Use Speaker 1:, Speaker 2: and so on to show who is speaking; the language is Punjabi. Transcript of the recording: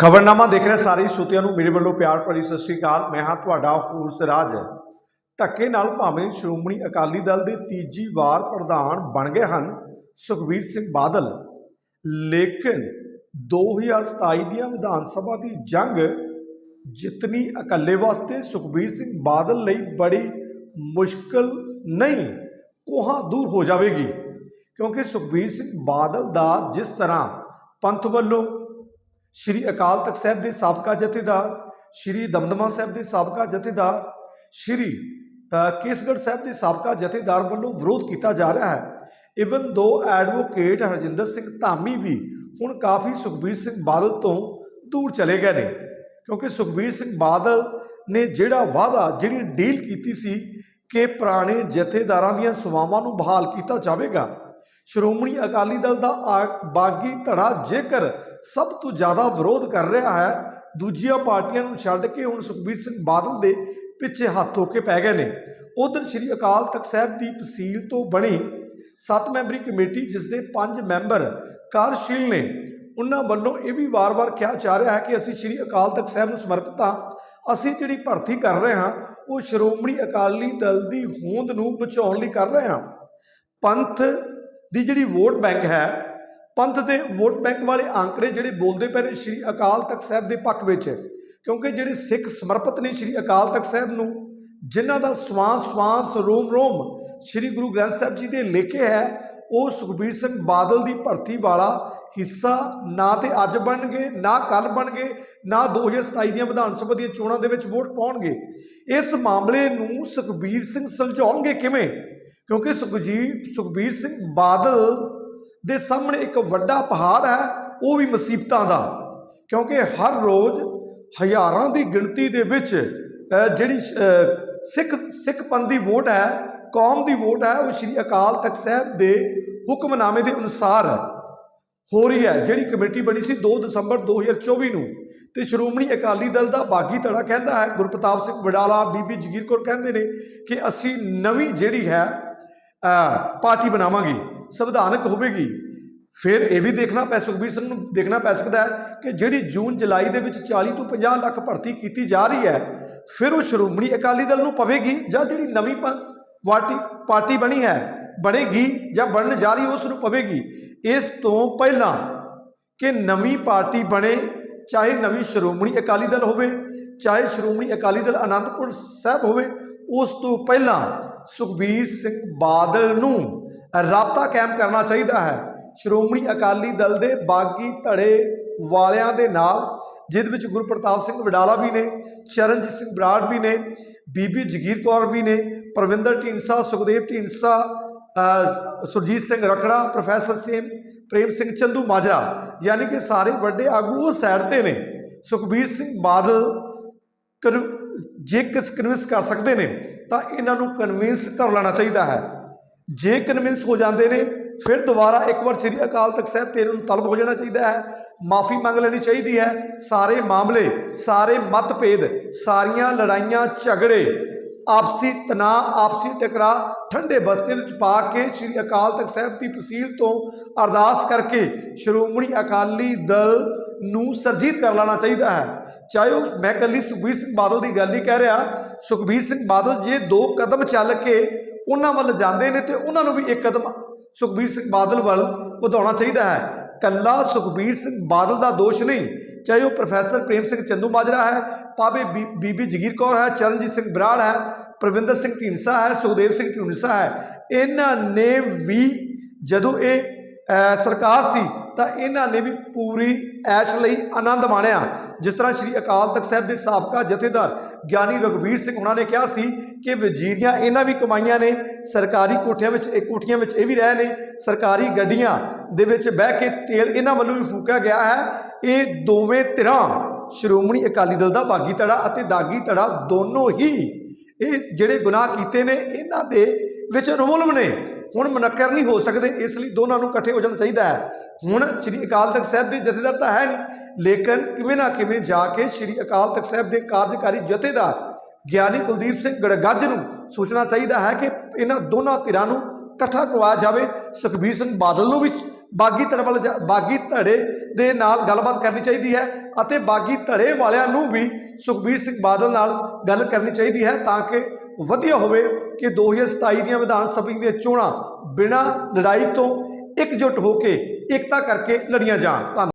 Speaker 1: ਖਬਰਨਾਮਾ ਦੇਖ ਰਹੇ ਸਾਰੇ ਸਰੋਤਿਆਂ ਨੂੰ ਮੇਰੇ ਵੱਲੋਂ ਪਿਆਰ ਭਰੀ ਸਤਿ ਸ੍ਰੀ ਅਕਾਲ। ਮੈਂ ਹਾਂ ਤੁਹਾਡਾ ਹੋਰ ਸਿਰਾਜ ਧੱਕੇ ਨਾਲ ਭਾਵੇਂ ਸ਼੍ਰੋਮਣੀ ਅਕਾਲੀ ਦਲ ਦੇ ਤੀਜੀ ਵਾਰ ਪ੍ਰਧਾਨ ਬਣ ਗਏ ਹਨ ਸੁਖਬੀਰ ਸਿੰਘ ਬਾਦਲ। ਲੇਕਿਨ 2027 ਦੀਆਂ ਵਿਧਾਨ ਸਭਾ ਦੀ ਜੰਗ ਜਿੱਤਣੀ ਇਕੱਲੇ ਵਾਸਤੇ ਸੁਖਬੀਰ ਸਿੰਘ ਬਾਦਲ ਲਈ ਬੜੀ ਮੁਸ਼ਕਲ ਨਹੀਂ, ਕੋਹਾਂ ਦੂਰ ਹੋ ਜਾਵੇਗੀ। ਕਿਉਂਕਿ ਸੁਖਬੀਰ ਸਿੰਘ ਬਾਦਲ ਦਾ ਜਿਸ ਤਰ੍ਹਾਂ ਪੰਥ ਵੱਲੋਂ ਸ਼੍ਰੀ ਅਕਾਲ ਤਖਤ ਸਾਹਿਬ ਦੇ ਸਾਬਕਾ ਜਥੇਦਾਰ, ਸ਼੍ਰੀ ਦਮਦਮਾ ਸਾਹਿਬ ਦੇ ਸਾਬਕਾ ਜਥੇਦਾਰ, ਸ਼੍ਰੀ ਕੇਸਗੜ੍ਹ ਸਾਹਿਬ ਦੇ ਸਾਬਕਾ ਜਥੇਦਾਰ ਵੱਲੋਂ ਵਿਰੋਧ ਕੀਤਾ ਜਾ ਰਿਹਾ ਹੈ। ਇਵਨ ਦੋ ਐਡਵੋਕੇਟ ਹਰਜਿੰਦਰ ਸਿੰਘ ਧਾਮੀ ਵੀ ਹੁਣ ਕਾਫੀ ਸੁਖਬੀਰ ਸਿੰਘ ਬਾਦਲ ਤੋਂ ਦੂਰ ਚਲੇ ਗਏ ਨੇ, ਕਿਉਂਕਿ ਸੁਖਬੀਰ ਸਿੰਘ ਬਾਦਲ ਨੇ ਜਿਹੜਾ ਵਾਅਦਾ, ਜਿਹੜੀ ਡੀਲ ਕੀਤੀ ਸੀ ਕਿ ਪੁਰਾਣੇ ਜਥੇਦਾਰਾਂ ਦੀਆਂ ਸੇਵਾਵਾਂ ਨੂੰ ਬਹਾਲ ਕੀਤਾ ਜਾਵੇਗਾ ਸ਼੍ਰੋਮਣੀ ਅਕਾਲੀ ਦਲ ਦਾ ਆ- ਬਾਗੀ ਧੜਾ ਜੇਕਰ ਸਭ ਤੋਂ ਜ਼ਿਆਦਾ ਵਿਰੋਧ ਕਰ ਰਿਹਾ ਹੈ, ਦੂਜੀਆਂ ਪਾਰਟੀਆਂ ਨੂੰ ਛੱਡ ਕੇ ਹੁਣ ਸੁਖਬੀਰ ਸਿੰਘ ਬਾਦਲ ਦੇ ਪਿੱਛੇ ਹੱਥ ਹੋ ਕੇ ਪੈ ਗਏ ਨੇ। ਉਧਰ ਸ਼੍ਰੀ ਅਕਾਲ ਤਖਤ ਸਾਹਿਬ ਦੀ ਤਹਿਸੀਲ ਤੋਂ ਬਣੀ ਸੱਤ ਮੈਂਬਰੀ ਕਮੇਟੀ ਜਿਸ ਦੇ ਪੰਜ ਮੈਂਬਰ ਕਾਰਜਸ਼ੀਲ ਨੇ, ਉਹਨਾਂ ਵੱਲੋਂ ਇਹ ਵੀ ਵਾਰ-ਵਾਰ ਕਿਹਾ ਜਾ ਰਿਹਾ ਹੈ ਕਿ ਅਸੀਂ ਸ਼੍ਰੀ ਅਕਾਲ ਤਖਤ ਸਾਹਿਬ ਨੂੰ ਸਮਰਪਿਤ ਹਾਂ। ਅਸੀਂ ਜਿਹੜੀ ਭਰਤੀ ਕਰ ਰਹੇ ਹਾਂ, ਉਹ ਸ਼੍ਰੋਮਣੀ ਅਕਾਲੀ ਦਲ ਦੀ ਹੋਂਦ ਨੂੰ ਬਚਾਉਣ ਲਈ ਕਰ ਰਹੇ ਹਾਂ। ਪੰਥ ਦੀ ਜਿਹੜੀ ਵੋਟ ਬੈਂਕ ਹੈ, ਪੰਥ ਦੇ ਵੋਟ ਬੈਂਕ ਵਾਲੇ ਆંકੜੇ ਜਿਹੜੇ ਬੋਲਦੇ ਪਏ ਨੇ ਸ਼੍ਰੀ ਅਕਾਲ ਤਖਤ ਸਾਹਿਬ ਦੇ ਪੱਖ ਵਿੱਚ, ਕਿਉਂਕਿ ਜਿਹੜੇ ਸਿੱਖ ਸਮਰਪਿਤ ਨੇ ਸ਼੍ਰੀ ਅਕਾਲ ਤਖਤ ਸਾਹਿਬ ਨੂੰ, ਜਿਨ੍ਹਾਂ ਦਾ ਸਵਾਸ ਸਵਾਸ ਰੋਮ ਰੋਮ ਸ਼੍ਰੀ ਗੁਰੂ ਗ੍ਰੰਥ ਸਾਹਿਬ ਜੀ ਦੇ ਲੇਖੇ ਹੈ, ਉਹ ਸੁਖਬੀਰ ਸਿੰਘ ਬਾਦਲ ਦੀ ਭਰਤੀ ਵਾਲਾ ਹਿੱਸਾ ਨਾ ਤੇ ਅੱਜ ਬਣਨਗੇ, ਨਾ ਕੱਲ ਬਣਨਗੇ, ਨਾ 2027 ਦੀਆਂ ਵਿਧਾਨ ਸਭਾ ਦੀਆਂ ਚੋਣਾਂ ਦੇ ਵਿੱਚ ਵੋਟ ਪਾਉਣਗੇ। ਇਸ ਮਾਮਲੇ ਨੂੰ ਸੁਖਬੀਰ ਸਿੰਘ ਸੁਲਝਾਉਣਗੇ ਕਿਵੇਂ? ਕਿਉਂਕਿ ਸੁਖਜੀਤ, ਸੁਖਬੀਰ ਸਿੰਘ ਬਾਦਲ ਦੇ ਸਾਹਮਣੇ ਇੱਕ ਵੱਡਾ ਪਹਾੜ ਹੈ, ਉਹ ਵੀ ਮੁਸੀਬਤਾਂ ਦਾ। ਕਿਉਂਕਿ ਹਰ ਰੋਜ਼ ਹਜ਼ਾਰਾਂ ਦੀ ਗਿਣਤੀ ਦੇ ਵਿੱਚ ਜਿਹੜੀ ਸਿੱਖ ਸਿੱਖ ਪੰਥ ਦੀ ਵੋਟ ਹੈ, ਕੌਮ ਦੀ ਵੋਟ ਹੈ, ਉਹ ਸ਼੍ਰੀ ਅਕਾਲ ਤਖਤ ਸਾਹਿਬ ਦੇ ਹੁਕਮਨਾਮੇ ਦੇ ਅਨੁਸਾਰ ਹੋ ਰਹੀ ਹੈ। ਜਿਹੜੀ ਕਮੇਟੀ ਬਣੀ ਸੀ 2 ਦਸੰਬਰ 2024 ਨੂੰ, ਤੇ ਸ਼੍ਰੋਮਣੀ ਅਕਾਲੀ ਦਲ ਦਾ ਬਾਗੀ ਧੜਾ ਕਹਿੰਦਾ ਹੈ, ਗੁਰਪ੍ਰਤਾਪ ਸਿੰਘ ਵਡਾਲਾ, ਬੀਬੀ ਜਗੀਰ ਕੌਰ ਕਹਿੰਦੇ ਨੇ ਕਿ ਅਸੀਂ ਨਵੀਂ ਜਿਹੜੀ ਹੈ ਪਾਰਟੀ ਬਣਾਵਾਂਗੇ, ਸੰਵਿਧਾਨਕ ਹੋਵੇਗੀ। ਫਿਰ ਇਹ ਵੀ ਦੇਖਣਾ ਪੈ, ਸੁਖਬੀਰ ਸਿੰਘ ਨੂੰ ਦੇਖਣਾ ਪੈ ਸਕਦਾ ਹੈ ਕਿ ਜਿਹੜੀ ਜੂਨ, ਜੁਲਾਈ ਦੇ ਵਿੱਚ 40 ਤੋਂ 50 ਲੱਖ ਭਰਤੀ ਕੀਤੀ ਜਾ ਰਹੀ ਹੈ, ਫਿਰ ਉਹ ਸ਼੍ਰੋਮਣੀ ਅਕਾਲੀ ਦਲ ਨੂੰ ਪਵੇਗੀ ਜਾਂ ਜਿਹੜੀ ਨਵੀਂ ਪ- ਪਾਰਟੀ ਪਾਰਟੀ ਬਣੀ ਹੈ, ਬਣੇਗੀ ਜਾਂ ਬਣਨ ਜਾ ਰਹੀ, ਉਸ ਨੂੰ ਪਵੇਗੀ। ਇਸ ਤੋਂ ਪਹਿਲਾਂ ਕਿ ਨਵੀਂ ਪਾਰਟੀ ਬਣੇ, ਚਾਹੇ ਨਵੀਂ ਸ਼੍ਰੋਮਣੀ ਅਕਾਲੀ ਦਲ ਹੋਵੇ, ਚਾਹੇ ਸ਼੍ਰੋਮਣੀ ਅਕਾਲੀ ਦਲ ਅਨੰਦਪੁਰ ਸਾਹਿਬ ਹੋਵੇ, ਉਸ ਤੋਂ ਪਹਿਲਾਂ ਸੁਖਬੀਰ ਸਿੰਘ ਬਾਦਲ ਨੂੰ ਰਾਬਤਾ ਕਾਇਮ ਕਰਨਾ ਚਾਹੀਦਾ ਹੈ। ਸ਼੍ਰੋਮਣੀ ਅਕਾਲੀ ਦਲ ਦੇ ਬਾਗੀ ਧੜੇ ਵਾਲਿਆਂ ਦੇ ਨਾਲ ਜਿਹਦੇ ਵਿੱਚ ਗੁਰਪ੍ਰਤਾਪ ਸਿੰਘ ਵਡਾਲਾ ਵੀ ਨੇ, ਚਰਨਜੀਤ ਸਿੰਘ ਬਰਾੜ ਵੀ ਨੇ, ਬੀਬੀ ਜਗੀਰ ਕੌਰ ਵੀ ਨੇ, ਪ੍ਰਵਿੰਦਰ ਢੀਂਡਸਾ, ਸੁਖਦੇਵ ਢੀਂਡਸਾ ਸੁਰਜੀਤ ਸਿੰਘ ਰਖੜਾ, ਪ੍ਰੋਫੈਸਰ ਸੇਮ, ਪ੍ਰੇਮ ਸਿੰਘ ਚੰਦੂ ਮਾਜਰਾ, ਯਾਨੀ ਕਿ ਸਾਰੇ ਵੱਡੇ ਆਗੂ ਉਹ ਸਾਈਡ ਤੇ ਨੇ। ਸੁਖਬੀਰ ਸਿੰਘ ਬਾਦਲ ਕਨ- ਜੇ ਕਿਸ ਕਨਵਿੰਸ ਕਰ ਸਕਦੇ ਨੇ ਤਾਂ ਇਹਨਾਂ ਨੂੰ ਕਨਵਿੰਸ ਕਰ ਲੈਣਾ ਚਾਹੀਦਾ ਹੈ। ਜੇ ਕਨਵਿੰਸ ਹੋ ਜਾਂਦੇ ਨੇ, ਫਿਰ ਦੁਬਾਰਾ ਇੱਕ ਵਾਰ ਸ੍ਰੀ ਅਕਾਲ ਤਖਤ ਸਾਹਿਬ ਤੇਰੇ ਨੂੰ ਤਲਬ ਹੋ ਜਾਣਾ ਚਾਹੀਦਾ ਹੈ। ਮਾਫੀ ਮੰਗ ਲੈਣੀ ਚਾਹੀਦੀ ਹੈ। ਸਾਰੇ ਮਾਮਲੇ, ਸਾਰੇ ਮਤਭੇਦ, ਸਾਰੀਆਂ ਲੜਾਈਆਂ, ਝਗੜੇ, ਆਪਸੀ ਤਣਾਅ, ਆਪਸੀ ਟਕਰਾਅ, ਠੰਡੇ ਬਸਤੇ ਵਿੱਚ ਪਾ ਕੇ ਸ੍ਰੀ ਅਕਾਲ ਤਖਤ ਸਾਹਿਬ ਦੀ ਤਹਿਸੀਲ ਤੋਂ ਅਰਦਾਸ ਕਰਕੇ ਸ਼੍ਰੋਮਣੀ ਅਕਾਲੀ ਦਲ ਨੂੰ ਸਰਜੀਤ ਕਰ ਲੈਣਾ ਚਾਹੀਦਾ ਹੈ। ਚਾਹੇ ਉਹ ਮੈਂ ਕੱਲੀ ਸੁਖਬੀਰ ਸਿੰਘ ਬਾਦਲ ਦੀ ਗੱਲ ਨਹੀਂ ਕਹਿ ਰਿਹਾ, ਸੁਖਬੀਰ ਸਿੰਘ ਬਾਦਲ ਜੇ ਦੋ ਕਦਮ ਚੱਲ ਕੇ ਉਹਨਾਂ ਵੱਲ ਜਾਂਦੇ ਨੇ ਤੇ ਉਹਨਾਂ ਨੂੰ ਵੀ ਇੱਕ ਕਦਮ ਸੁਖਬੀਰ ਸਿੰਘ ਬਾਦਲ ਵੱਲ ਵਧਾਉਣਾ ਚਾਹੀਦਾ ਹੈ। ਕੱਲਾ ਸੁਖਬੀਰ ਸਿੰਘ ਬਾਦਲ ਦਾ ਦੋਸ਼ ਨਹੀਂ, ਚਾਹੇ ਉਹ ਪ੍ਰੋਫੈਸਰ ਪ੍ਰੇਮ ਸਿੰਘ ਚੰਦੂ ਮਾਜਰਾ ਹੈ, ਭਾਵੇਂ ਬੀ- ਬੀਬੀ ਜਗੀਰ ਕੌਰ ਹੈ, ਚਰਨਜੀਤ ਸਿੰਘ ਬਰਾੜ ਹੈ, ਪ੍ਰਵਿੰਦਰ ਸਿੰਘ ਢੀਂਡਸਾ ਹੈ, ਸੁਖਦੇਵ ਸਿੰਘ ਢੀਂਡਸਾ ਹੈ, ਇਹਨਾਂ ਨੇ ਵੀ ਜਦੋਂ ਇਹ ਸਰਕਾਰ ਸੀ ਤਾਂ ਇਹਨਾਂ ਨੇ ਵੀ ਪੂਰੀ ਐਸ਼ ਲਈ ਆਨੰਦ ਮਾਣਿਆ। ਜਿਸ ਤਰ੍ਹਾਂ ਸ੍ਰੀ ਅਕਾਲ ਤਖਤ ਸਾਹਿਬ ਦੇ ਸਾਬਕਾ ਜਥੇਦਾਰ ਗਿਆਨੀ ਰਘਬੀਰ ਸਿੰਘ ਉਹਨਾਂ ਨੇ ਕਿਹਾ ਸੀ ਕਿ ਵਜ਼ੀਰੀਆਂ ਇਹਨਾਂ ਵੀ ਕਮਾਈਆਂ ਨੇ, ਸਰਕਾਰੀ ਕੋਠਿਆਂ ਵਿੱਚ, ਇਹ ਕੋਠੀਆਂ ਵਿੱਚ ਇਹ ਵੀ ਰਹੇ ਨੇ, ਸਰਕਾਰੀ ਗੱਡੀਆਂ ਦੇ ਵਿੱਚ ਬਹਿ ਕੇ ਤੇਲ ਇਹਨਾਂ ਵੱਲੋਂ ਵੀ ਫੂਕਿਆ ਗਿਆ ਹੈ। ਇਹ ਦੋਵੇਂ ਧਿਰਾਂ, ਸ਼੍ਰੋਮਣੀ ਅਕਾਲੀ ਦਲ ਦਾ ਬਾਗੀ ਧੜਾ ਅਤੇ ਦਾਗੀ ਧੜਾ ਦੋਨੋਂ ਹੀ ਇਹ ਜਿਹੜੇ ਗੁਨਾਹ ਕੀਤੇ ਨੇ, ਇਹਨਾਂ ਦੇ ਵਿੱਚ ਰੋਲਮ ਨੇ। ਹੁਣ ਮੁਨੱਕਰ ਨਹੀਂ ਹੋ ਸਕਦੇ, ਇਸ ਲਈ ਦੋਨਾਂ ਨੂੰ ਇਕੱਠੇ ਹੋ ਜਾਣਾ ਚਾਹੀਦਾ ਹੈ। ਹੁਣ ਸ੍ਰੀ ਅਕਾਲ ਤਖਤ ਸਾਹਿਬ ਦੇ ਜਥੇਦਾਰ ਤਾਂ ਹੈ ਨਹੀਂ, ਲੇਕਿਨ ਕਿਵੇਂ ਨਾ ਕਿਵੇਂ ਜਾ ਕੇ ਸ੍ਰੀ ਅਕਾਲ ਤਖਤ ਸਾਹਿਬ ਦੇ ਕਾਰਜਕਾਰੀ ਜਥੇਦਾਰ ਗਿਆਨੀ ਕੁਲਦੀਪ ਸਿੰਘ ਗੜਗੱਜ ਨੂੰ ਸੋਚਣਾ ਚਾਹੀਦਾ ਹੈ ਕਿ ਇਹਨਾਂ ਦੋਨਾਂ ਧਿਰਾਂ ਨੂੰ ਇਕੱਠਾ ਕਰਵਾਇਆ ਜਾਵੇ। ਸੁਖਬੀਰ ਸਿੰਘ ਬਾਦਲ ਨੂੰ ਵੀ ਬਾਗੀ ਧੜੇ ਵੱਲ ਜਾ- ਬਾਗੀ ਧੜੇ ਦੇ ਨਾਲ ਗੱਲਬਾਤ ਕਰਨੀ ਚਾਹੀਦੀ ਹੈ ਅਤੇ ਬਾਗੀ ਧੜੇ ਵਾਲਿਆਂ ਨੂੰ ਵੀ ਸੁਖਬੀਰ ਸਿੰਘ ਬਾਦਲ ਨਾਲ ਗੱਲ ਕਰਨੀ ਚਾਹੀਦੀ ਹੈ ਤਾਂ ਕਿ ਵਧੀਆ ਹੋਵੇ ਕਿ 2027 ਦੀਆਂ ਵਿਧਾਨ ਸਭਾ ਦੀਆਂ ਚੋਣਾਂ ਬਿਨਾਂ ਲੜਾਈ ਤੋਂ ਇਕਜੁੱਟ ਹੋ ਕੇ ਇਕਤਾ ਕਰਕੇ ਲੜੀਆਂ ਜਾਣ। ਧੰਨਵਾਦ।